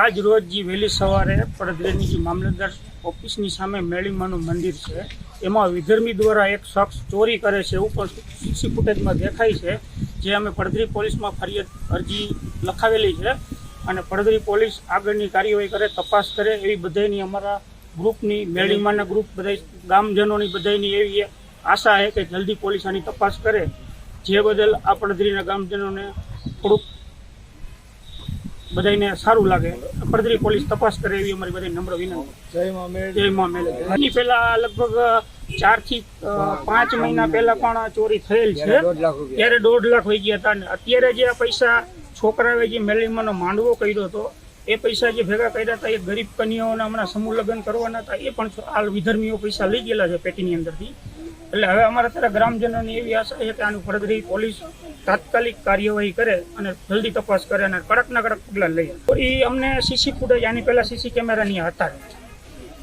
આજ રોજ જે વહેલી સવારે પડદરેની જે મામલતદાર ઓફિસની સામે મેળીમાનું મંદિર છે, એમાં વિધર્મી દ્વારા એક શખ્સ ચોરી કરે છે એવું પણ સીસી ફૂટેજમાં દેખાય છે, જે અમે પડદરી પોલીસમાં ફરિયાદ અરજી લખાવેલી છે અને પડદરી પોલીસ આગળની કાર્યવાહી કરે, તપાસ કરે એવી બધાની અમારા ગ્રુપની મેળીમાના ગ્રુપ બધા ગામજનોની બધાની એવી આશા છે કે જલ્દી પોલીસ આની તપાસ કરે. જે બદલ આ પડદરીના ગામજનોને થોડુંક બધાને સારું લાગે. પડદરી પોલીસ તપાસ કરે એવી અમારી બધી નમ્ર વિનંતી. જય મા મેલે એની પહેલા લગભગ ચારથી પાંચ મહિના પહેલા પણ ચોરી થયેલ છે. ત્યારે દોઢ લાખ વહી ગયા હતા. અત્યારે જે આ પૈસા છોકરાએ જે મેળવીમાંનો માંડવો કર્યો હતો એ પૈસા જે ભેગા કર્યા હતા એ ગરીબ કન્યાઓના હમણાં સમૂહ લગ્ન કરવાના હતા એ પણ હાલ વિધર્મીઓ પૈસા લઈ ગયેલા છે પેટીની અંદરથી. એટલે હવે અમારા અત્યારે ગ્રામજનોની એવી આશા છે કે આનું પડદરી પોલીસ તાત્કાલિક કાર્યવાહી કરે અને જલ્દી તપાસ કરે અને કડકના કડક પગલાં લઈએ એ અમને સીસી ફૂટેજ આની પહેલા સીસી કેમેરાની હતા.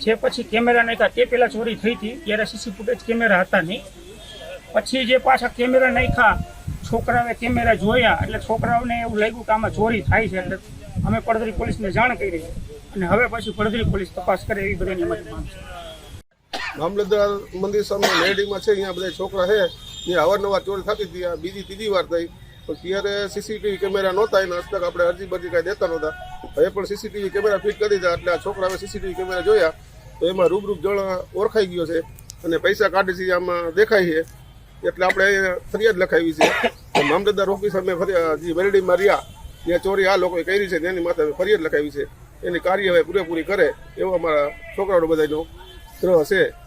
જે પછી કેમેરા નાખ્યા, તે પહેલાં ચોરી થઈ હતી. ત્યારે સીસી ફૂટેજ કેમેરા હતા નહીં. પછી જે પાછા કેમેરા નાખ્યા, છોકરાઓએ કેમેરા જોયા. એટલે છોકરાઓને એવું લાગ્યું કે આમાં ચોરી થાય છે એટલે અમે પડદરી પોલીસને જાણ કરી. અને હવે પછી પડદરી પોલીસ તપાસ કરે એવી બધાની અમારી માંગ છે. મામલતદાર મંદિર સામે લેડીમાં છે, અહીંયા બધા છોકરા છે. ત્યાં અવારનવાર ચોરી થતી હતી બીજી ત્રીજી વાર થઈ. પણ ત્યારે સીસીટીવી કેમેરા નહોતા, એના હસ્તક આપણે અરજી બરજી કાંઈ દેતા નહોતા. હવે પણ સીસીટીવી કેમેરા ફિટ કરી દીધા, એટલે આ છોકરાએ સીસીટીવી કેમેરા જોયા. તો એમાં રૂબરૂપ જળ ઓળખાઈ ગયો છે અને પૈસા કાઢી છે, આમાં દેખાય છે. એટલે આપણે ફરિયાદ લખાવી છે. મામલતદાર ઓફિસ અમે જે વેરડીમાં રહ્યા, ત્યાં ચોરી આ લોકોએ કરી છે, તેની માથે ફરિયાદ લખાવી છે. એની કાર્યવાહી પૂરેપૂરી કરે, એવો અમારા છોકરાઓ બધાનો ગ્રહ છે.